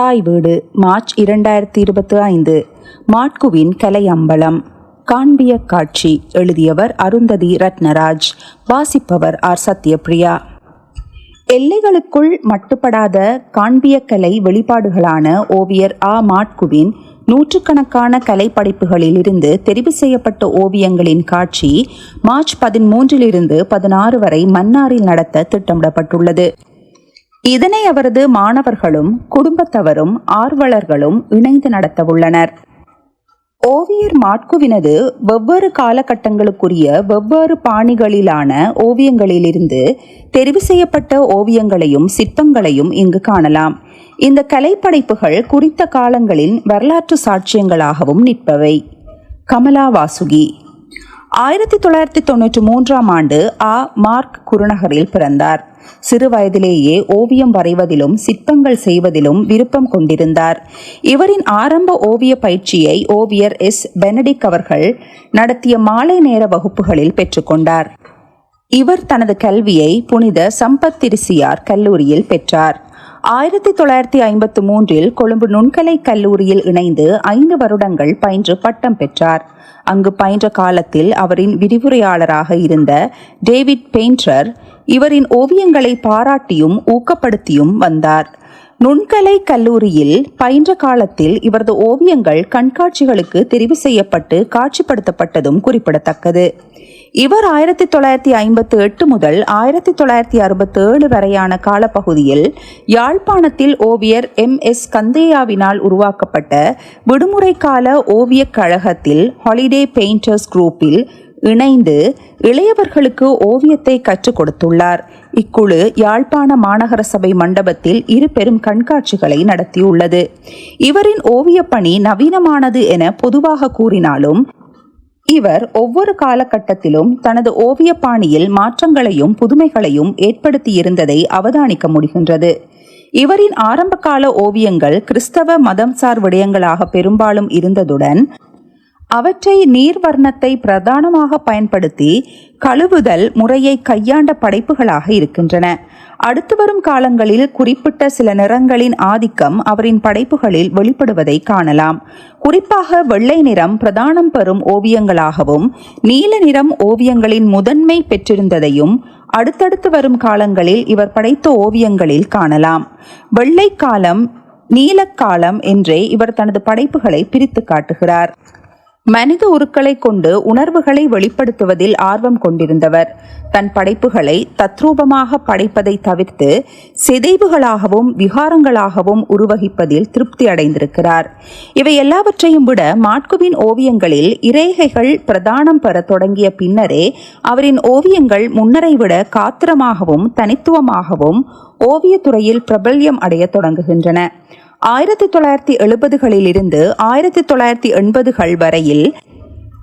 தாய் வீடு மார்ச் இரண்டாயிரத்தி இருபத்தி ஐந்து. மாட்குவின் கலை அம்பலம் காண்பிய காட்சி. எழுதியவர் அருந்ததி ரத்னராஜ். வாசிப்பவர் ஆர் சத்யபிரியா. எல்லைகளுக்குள் மட்டுப்படாத காண்பியக்கலை வெளிப்பாடுகளான ஓவியர் ஆ. மாட்குவின் நூற்றுக்கணக்கான கலைப்படைப்புகளிலிருந்து தெரிவு செய்யப்பட்ட ஓவியங்களின் காட்சி மார்ச் பதிமூன்றிலிருந்து பதினாறு வரை மன்னாரில் நடத்த திட்டமிடப்பட்டுள்ளது. இதனை அவரது மாணவர்களும் குடும்பத்தவரும் ஆர்வலர்களும் இணைந்து நடத்தவுள்ளனர். ஓவியர் மாட்குவினது வெவ்வேறு காலகட்டங்களுக்குரிய வெவ்வேறு பாணிகளிலான ஓவியங்களிலிருந்து தெரிவு செய்யப்பட்ட ஓவியங்களையும் சிற்பங்களையும் இங்கு காணலாம். இந்த கலைப்படைப்புகள் குறித்த காலங்களின் வரலாற்று சாட்சியங்களாகவும் நிற்பவை. கமலா வாசுகி ஆயிரத்தி தொள்ளாயிரத்தி தொன்னூற்றி மூன்றாம் ஆண்டு ஆ. மார்க் குருநகரில் பிறந்தார். சிறு வயதிலேயே ஓவியம் வரைவதிலும் சிற்பங்கள் செய்வதிலும் விருப்பம் கொண்டிருந்தார். இவரின் ஆரம்ப ஓவிய பயிற்சியை ஓவியர் எஸ். பெனடிக் அவர்கள் நடத்திய மாலை நேர வகுப்புகளில் பெற்றுக்கொண்டார் இவர் தனது கல்வியை புனித சம்பத்திரிசியார் கல்லூரியில் பெற்றார். ஆயிரத்தி தொள்ளாயிரத்தி ஐம்பத்து மூன்றில் கொழும்பு நுண்கலை கல்லூரியில் இணைந்து ஐந்து வருடங்கள் பயின்று பட்டம் பெற்றார். அங்கு பயின்ற காலத்தில் அவரின் விரிவுரையாளராக இருந்த டேவிட் பெயிண்டர் இவரின் ஓவியங்களை பாராட்டியும் ஊக்கப்படுத்தியும் வந்தார். நுண்கலை கல்லூரியில் பயின்ற காலத்தில் இவரது ஓவியங்கள் கண்காட்சிகளுக்கு தெரிவு செய்யப்பட்டு காட்சிப்படுத்தப்பட்டதும் குறிப்பிடத்தக்கது. இவர் ஆயிரத்தி தொள்ளாயிரத்தி ஐம்பத்தி எட்டு முதல் ஆயிரத்தி தொள்ளாயிரத்தி அறுபத்தி ஏழு வரையான காலப்பகுதியில் யாழ்ப்பாணத்தில் ஓவியர் எம் எஸ் கந்தையாவினால் உருவாக்கப்பட்ட விடுமுறை கால ஓவியக் கழகத்தில் ஹாலிடே பெயிண்டர்ஸ் குரூப்பில் இணைந்து இளையவர்களுக்கு ஓவியத்தை கற்றுக் கொடுத்துள்ளார். இக்குழு யாழ்ப்பாண மாநகர சபை மண்டபத்தில் இரு பெரும் கண்காட்சிகளை நடத்தியுள்ளது. இவரின் ஓவியப் பணி நவீனமானது என பொதுவாக கூறினாலும் இவர் ஒவ்வொரு காலகட்டத்திலும் தனது ஓவிய பாணியில் மாற்றங்களையும் புதுமைகளையும் ஏற்படுத்தியிருந்ததை அவதானிக்க முடிகின்றது. இவரின் ஆரம்பகால ஓவியங்கள் கிறிஸ்தவ மதம் சார் விடயங்களாக பெரும்பாலும் இருந்ததுடன் அவற்றை நீர்வர்ணத்தை பிரதானமாக பயன்படுத்தி கழுவுதல் முறையை கையாண்ட படைப்புகளாக இருக்கின்றன. அடுத்து வரும் காலங்களில் குறிப்பிட்ட சில நிறங்களின் ஆதிக்கம் அவரின் படைப்புகளில் வெளிப்படுவதை காணலாம். குறிப்பாக வெள்ளை நிறம் பிரதானம் பெறும் ஓவியங்களாகவும் நீல நிறம் ஓவியங்களின் முதன்மை பெற்றிருந்ததையும் அடுத்தடுத்து வரும் காலங்களில் இவர் படைத்த ஓவியங்களில் காணலாம். வெள்ளை காலம் நீலக்காலம் என்றே இவர் தனது படைப்புகளை பிரித்து காட்டுகிறார். மனித உருக்களை கொண்டு உணர்வுகளை வெளிப்படுத்துவதில் ஆர்வம் கொண்டிருந்தவர். தன் படைப்புகளை தத்ரூபமாக படைப்பதை தவிர்த்து சிதைவுகளாகவும் விகாரங்களாகவும் உருவகிப்பதில் திருப்தி அடைந்திருக்கிறார். இவை எல்லாவற்றையும் விட மாட்குவின் ஓவியங்களில் இறைகைகள் பிரதானம் பெற தொடங்கிய பின்னரே அவரின் ஓவியங்கள் முன்னரை விட காத்திரமாகவும் தனித்துவமாகவும் ஓவியத்துறையில் பிரபல்யம் அடைய தொடங்குகின்றன. ஆயிரத்தி தொள்ளாயிரத்தி எழுபதுகளில் இருந்து ஆயிரத்தி தொள்ளாயிரத்தி எண்பதுகள் வரையில்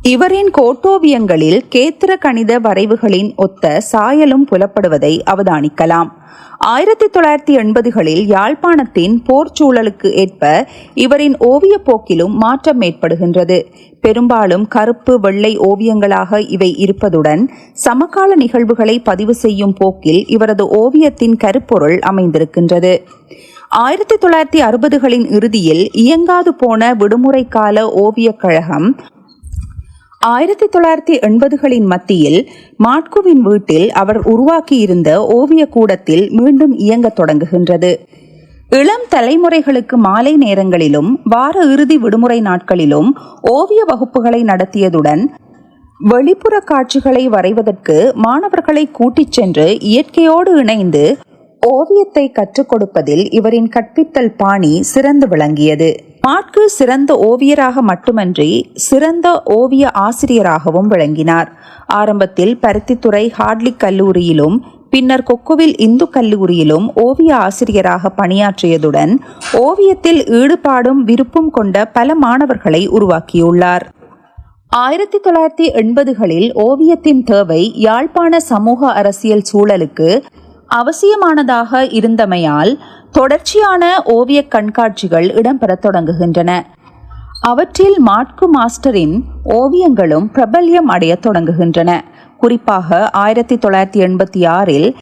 இவரின் கோட்டோவியங்களில் கேத்திர கணித வரைவுகளின் ஒத்த சாயலும் புலப்படுவதை அவதானிக்கலாம். ஆயிரத்தி தொள்ளாயிரத்தி எண்பதுகளில் யாழ்ப்பாணத்தின் போர் சூழலுக்கு ஏற்ப இவரின் ஓவிய போக்கிலும் மாற்றம் ஏற்படுகின்றது. பெரும்பாலும் கருப்பு வெள்ளை ஓவியங்களாக இவை இருப்பதுடன் சமகால நிகழ்வுகளை பதிவு செய்யும் போக்கில் இவரது ஓவியத்தின் கருப்பொருள் அமைந்திருக்கின்றது. ஆயிரத்தி தொள்ளாயிரத்தி அறுபதுகளின் இறுதியில் இயங்காது போன விடுமுறை கால ஓவியக் கழகம் ஆயிரத்தி தொள்ளாயிரத்தி எண்பதுகளின் மத்தியில் மாட்குவின் வீட்டில் அவர் உருவாக்கியிருந்த ஓவிய கூடத்தில் மீண்டும் இயங்கத் தொடங்குகின்றது. இளம் தலைமுறைகளுக்கு மாலை நேரங்களிலும் வார இறுதி விடுமுறை நாட்களிலும் ஓவிய வகுப்புகளை நடத்தியதுடன் வெளிப்புற காட்சிகளை வரைவதற்கு மாணவர்களை கூட்டிச் சென்று இயற்கையோடு இணைந்து ஓவியத்தை கற்றுக் கொடுப்பதில் இவரின் கற்பித்தல் பாணி சிறந்து விளங்கியது. மாட்கு சிறந்த ஓவியராக மட்டுமன்றி சிறந்த ஓவிய ஆசிரியராகவும் விளங்கினார். ஆரம்பத்தில் பருத்தித்துறை ஹார்ட்லிக் கல்லூரியிலும் பின்னர் கொக்குவில் இந்து கல்லூரியிலும் ஓவிய ஆசிரியராக பணியாற்றியதுடன் ஓவியத்தில் ஈடுபாடும் விருப்பும் கொண்ட பல மாணவர்களை உருவாக்கியுள்ளார். ஆயிரத்தி தொள்ளாயிரத்தி எண்பதுகளில் ஓவியத்தின் தேவை யாழ்ப்பாண சமூக அரசியல் சூழலுக்கு அவசியமானதாக இருந்தமையால் தொடர்ச்சியான ஓவிய கண்காட்சிகள் இடம்பெறத் தொடங்குகின்றன. அவற்றில் மாட்கு மாஸ்டரின் ஓவியங்களும் பிரபல்யம் அடைய தொடங்குகின்றன. குறிப்பாக ஆயிரத்தி தொள்ளாயிரத்தி எண்பத்தி ஆறில்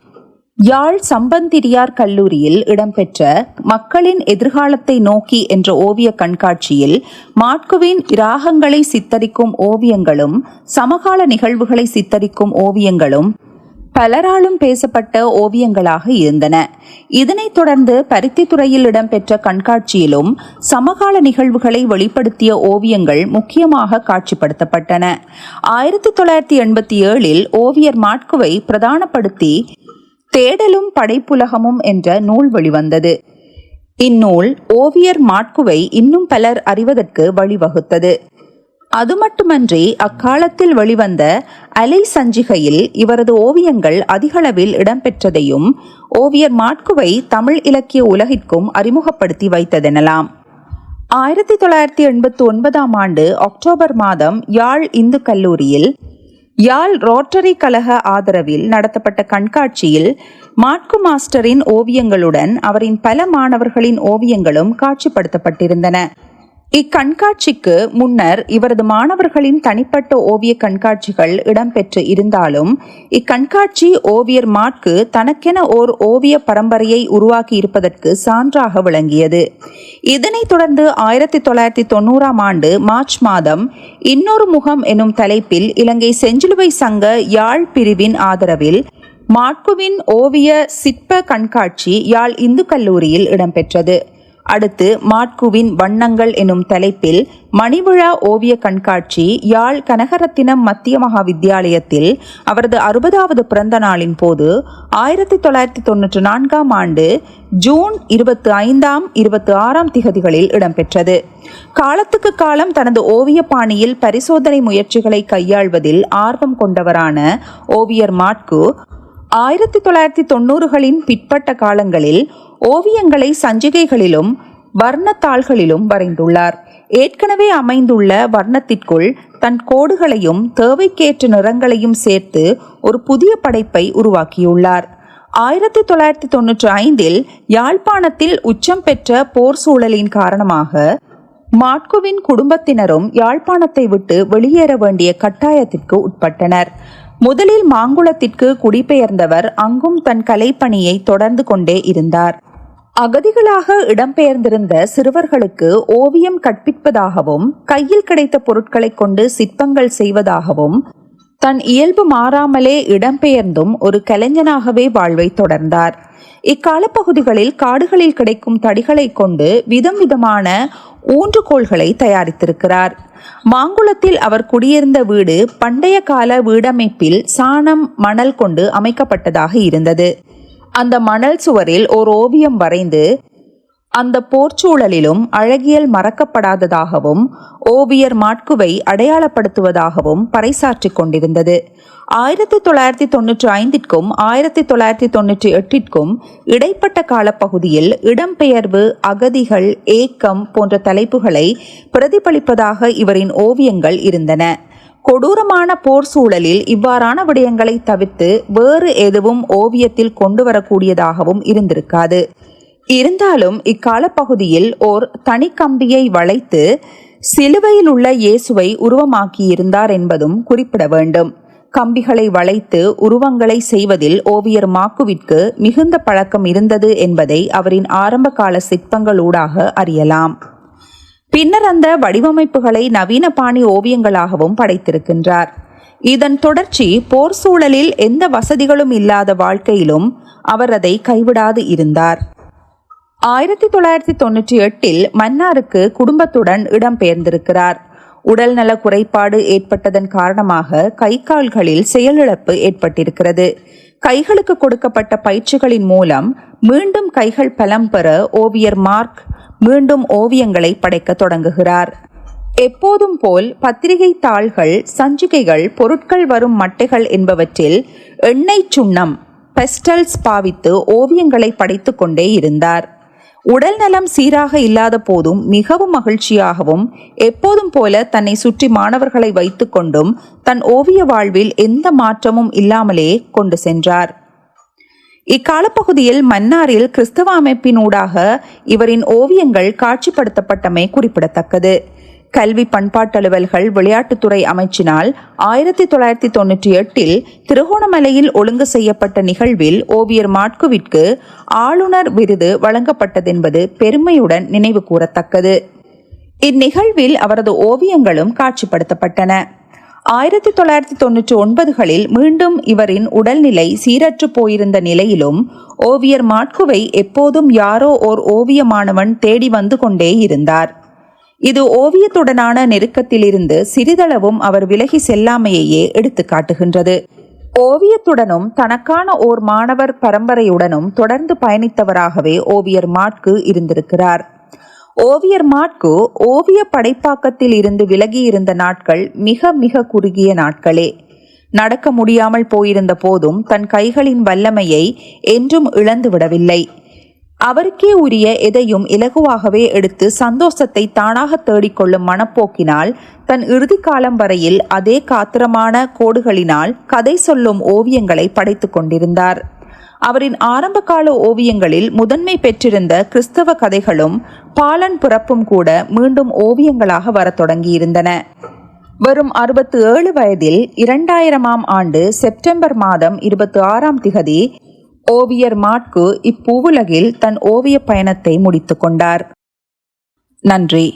யாழ் சம்பந்திரியார் கல்லூரியில் இடம்பெற்ற மக்களின் எதிர்காலத்தை நோக்கி என்ற ஓவிய கண்காட்சியில் மாட்குவின் ராகங்களை சித்தரிக்கும் ஓவியங்களும் சமகால நிகழ்வுகளை சித்தரிக்கும் ஓவியங்களும் பலராலும் பேசப்பட்ட ஓவியங்களாக இருந்தன. இதனைத் தொடர்ந்து பருத்தித்துறையில் இடம்பெற்ற கண்காட்சியிலும் சமகால நிகழ்வுகளை வெளிப்படுத்திய ஓவியங்கள் முக்கியமாக காட்சிப்படுத்தப்பட்டன. ஆயிரத்தி தொள்ளாயிரத்தி எண்பத்தி ஏழில் ஓவியர் மாட்குவை பிரதானப்படுத்தி தேடலும் படைப்புலகமும் என்ற நூல் வெளிவந்தது. இந்நூல் ஓவியர் மாட்குவை இன்னும் பலர் அறிவதற்கு வழிவகுத்தது. அது மட்டுமன்றி அக்காலத்தில் வெளிவந்த அலை சஞ்சிகையில் இவரது ஓவியங்கள் அதிகளவில் இடம்பெற்றதையும் ஓவியர் மாட்குவை தமிழ் இலக்கிய உலகிற்கும் அறிமுகப்படுத்தி வைத்ததெனலாம். ஆயிரத்தி தொள்ளாயிரத்தி எண்பத்தி ஒன்பதாம் ஆண்டு அக்டோபர் மாதம் யாழ் இந்து கல்லூரியில் யாழ் ரோட்டரி கழக ஆதரவில் நடத்தப்பட்ட கண்காட்சியில் மாட்கு மாஸ்டரின் ஓவியங்களுடன் அவரின் பல மாணவர்களின் ஓவியங்களும் காட்சிப்படுத்தப்பட்டிருந்தன. இக்கண்காட்சிக்கு முன்னர் இவரது மாணவர்களின் தனிப்பட்ட ஓவிய கண்காட்சிகள் இடம்பெற்று இருந்தாலும் இக்கண்காட்சி ஓவியர் மாட்கு தனக்கென ஓர் ஓவிய பரம்பரையை உருவாக்கி இருப்பதற்கு சான்றாக விளங்கியது. இதனைத் தொடர்ந்து ஆயிரத்தி தொள்ளாயிரத்தி தொண்ணூறாம் ஆண்டு மார்ச் மாதம் இன்னொரு முகம் எனும் தலைப்பில் இலங்கை செஞ்சிலுவை சங்க யாழ் பிரிவின் ஆதரவில் மாட்குவின் ஓவிய சிற்ப கண்காட்சி யாழ் இந்து கல்லூரியில் இடம்பெற்றது. அடுத்து மாட்குவின் வண்ணங்கள் எனும் தலைப்பில் மணிவிழா ஓவிய கண்காட்சி யாழ் கனகரத்தினம் மத்திய மகா வித்தியாலயத்தில் அவரது அறுபதாவது பிறந்த நாளின் போது ஆயிரத்தி தொள்ளாயிரத்தி தொன்னூற்றி நான்காம் ஆண்டு ஜூன் இருபத்தி ஐந்தாம் இருபத்தி ஆறாம் திகதிகளில் இடம்பெற்றது. காலத்துக்கு காலம் தனது ஓவிய பாணியில் பரிசோதனை முயற்சிகளை கையாள்வதில் ஆர்வம் கொண்டவரான ஓவியர் மாட்கு ஆயிரத்தி தொள்ளாயிரத்தி தொண்ணூறுகளின் பிற்பட்ட காலங்களில் ஓவியங்களை சஞ்சிகைகளிலும் வர்ணத்தாள்களிலும் வரைந்துள்ளார். ஏற்கனவே அமைந்துள்ள வர்ணத்திற்குள் தன் கோடுகளையும் தேவைக்கேற்ற நிறங்களையும் சேர்த்து ஒரு புதிய படைப்பை உருவாக்கியுள்ளார். ஆயிரத்தி தொள்ளாயிரத்தி தொன்னூற்றி ஐந்தில் யாழ்ப்பாணத்தில் உச்சம் பெற்ற போர் சூழலின் காரணமாக மாட்குவின் குடும்பத்தினரும் யாழ்ப்பாணத்தை விட்டு வெளியேற வேண்டிய கட்டாயத்திற்கு உட்பட்டனர். முதலில் மாங்குளத்திற்கு குடிபெயர்ந்தவர் அங்கும் தன் கலைப்பணியை தொடர்ந்து கொண்டே இருந்தார். அகதிகளாக இடம்பெயர்ந்திருந்த சிறுவர்களுக்கு ஓவியம் கற்பிப்பதாகவும் கையில் கிடைத்த பொருட்களை கொண்டு சிற்பங்கள் செய்வதாகவும் தன் இயல்பு மாறாமலே இடம்பெயர்ந்தும் ஒரு கலைஞனாகவே வாழ்வை தொடர்ந்தார். இக்காலப்பகுதிகளில் காடுகளில் கிடைக்கும் தடிகளை கொண்டு விதம் விதமான ஊன்றுகோள்களை தயாரித்திருக்கிறார். மாங்குளத்தில் அவர் குடியிருந்த வீடு பண்டைய கால வீடமைப்பில் சாணம் மணல் கொண்டு அமைக்கப்பட்டதாக இருந்தது. அந்த மணல் சுவரில் ஓர் ஓவியம் வரைந்து அந்த போர்ச்சூழலிலும் அழகியல் மறக்கப்படாததாகவும் ஓவியர் மாட்குவை அடையாளப்படுத்துவதாகவும் பறைசாற்றிக் கொண்டிருந்தது. ஆயிரத்தி தொள்ளாயிரத்தி தொன்னூற்றி ஐந்திற்கும் ஆயிரத்தி தொள்ளாயிரத்தி தொன்னூற்றி எட்டிற்கும் இடைப்பட்ட காலப்பகுதியில் இடம்பெயர்வு அகதிகள் ஏக்கம் போன்ற தலைப்புகளை பிரதிபலிப்பதாக இவரின் ஓவியங்கள் இருந்தன. கொடூரமான போர் சூழலில் இவ்வாறான விடயங்களை தவிர்த்து வேறு எதுவும் ஓவியத்தில் கொண்டு வரக்கூடியதாகவும் இருந்திருக்காது. இருந்தாலும் இக்காலப்பகுதியில் ஓர் தனிக்கம்பியை வளைத்து சிலுவையில் உள்ள இயேசுவை உருவமாக்கியிருந்தார் என்பதும் குறிப்பிட வேண்டும். கம்பிகளை வளைத்து உருவங்களை செய்வதில் ஓவியர் மாக்குவிற்கு மிகுந்த பழக்கம் இருந்தது என்பதை அவரின் ஆரம்பகால சிற்பங்களூடாக அறியலாம். பின்னர் அந்த வடிவமைப்புகளை நவீன பாணி ஓவியங்களாகவும் படைத்திருக்கின்றார். இதன் தொடர்ச்சி போர் சூழலில் எந்த வசதிகளும் இல்லாத வாழ்க்கையிலும் அவர் அதை கைவிடாது இருந்தார். ஆயிரத்தி தொள்ளாயிரத்தி தொன்னூற்றி எட்டில் மன்னாருக்கு குடும்பத்துடன் இடம்பெயர்ந்திருக்கிறார். உடல்நல குறைபாடு ஏற்பட்டதன் காரணமாக கை கால்களில் செயலிழப்பு ஏற்பட்டிருக்கிறது. கைகளுக்கு கொடுக்கப்பட்ட பயிற்சிகளின் மூலம் மீண்டும் கைகள் பலம் பெற ஓவியர் மார்க் மீண்டும் ஓவியங்களை படைக்க தொடங்குகிறார். எப்போதும் போல் பத்திரிகை தாள்கள் சஞ்சிகைகள் பொருட்கள் வரும் மட்டைகள் என்பவற்றில் எண்ணெய் சுண்ணம் பெஸ்டல்ஸ் பாவித்து ஓவியங்களை படைத்து கொண்டே இருந்தார். உடல் நலம் சீராக இல்லாத போதும் மிகவும் மகிழ்ச்சியாகவும் எப்போதும் போல தன்னை சுற்றி மாணவர்களை வைத்துக்கொண்டும் தன் ஓவிய வாழ்வில் எந்த மாற்றமும் இல்லாமலே கொண்டு சென்றார். இக்காலப்பகுதியில் மன்னாரில் கிறிஸ்தவ அமைப்பினூடாக இவரின் ஓவியங்கள் காட்சிப்படுத்தப்பட்டமை குறிப்பிடத்தக்கது. கல்வி பண்பாட்டலுவல்கள் விளையாட்டுத்துறை அமைச்சினால் ஆயிரத்தி தொள்ளாயிரத்தி தொன்னூற்றி எட்டில் திருகோணமலையில் ஒழுங்கு செய்யப்பட்ட நிகழ்வில் ஓவியர் மாட்குவிற்கு ஆளுநர் விருது வழங்கப்பட்டதென்பது பெருமையுடன் நினைவு கூறத்தக்கது. இந்நிகழ்வில் அவரது ஓவியங்களும் காட்சிப்படுத்தப்பட்டன. ஆயிரத்தி தொள்ளாயிரத்தி தொன்னூற்றி ஒன்பதுகளில் மீண்டும் இவரின் உடல்நிலை சீரற்று போயிருந்த நிலையிலும் ஓவியர் மாட்குவை எப்போதும் யாரோ ஓர் ஓவியமானவன் தேடி வந்து கொண்டே இருந்தார். இது ஓவியத்துடனான நெருக்கத்திலிருந்து சிறிதளவும் அவர் விலகி செல்லாமையையே எடுத்து காட்டுகின்றது. ஓவியத்துடனும் தனக்கான ஓர் மாணவர் பரம்பரையுடனும் தொடர்ந்து பயணித்தவராகவே ஓவியர் மாட்கு இருந்திருக்கிறார். ஓவியர் மாட்கு ஓவிய படைப்பாக்கத்தில் இருந்து விலகி இருந்த நாட்கள் மிக மிக குறுகிய நாட்களே. நடக்க முடியாமல் போயிருந்த போதும் தன் கைகளின் வல்லமையை என்றும் இழந்து விடவில்லை அவருக்கே உரிய எதையும் இலகுவாகவே எடுத்து சந்தோஷத்தை தானாக தேடிக்கொள்ளும் மனப்போக்கினால் தன் இறுதி காலம் வரையில் அதே காத்திரமான கோடுகளினால் கதை சொல்லும் ஓவியங்களை படைத்துக் கொண்டிருந்தார். அவரின் ஆரம்பகால ஓவியங்களில் முதன்மை பெற்றிருந்த கிறிஸ்தவ கதைகளும் பாலன் பிறப்பும் கூட மீண்டும் ஓவியங்களாக வரத் தொடங்கியிருந்தன. வரும் அறுபத்து ஏழு வயதில் இரண்டாயிரமாம் ஆண்டு செப்டம்பர் மாதம் இருபத்தி ஆறாம் திகதி ஓவியர் மாட்கு இப்பூவுலகில் தன் ஓவிய பயணத்தை முடித்து கொண்டார். நன்றி.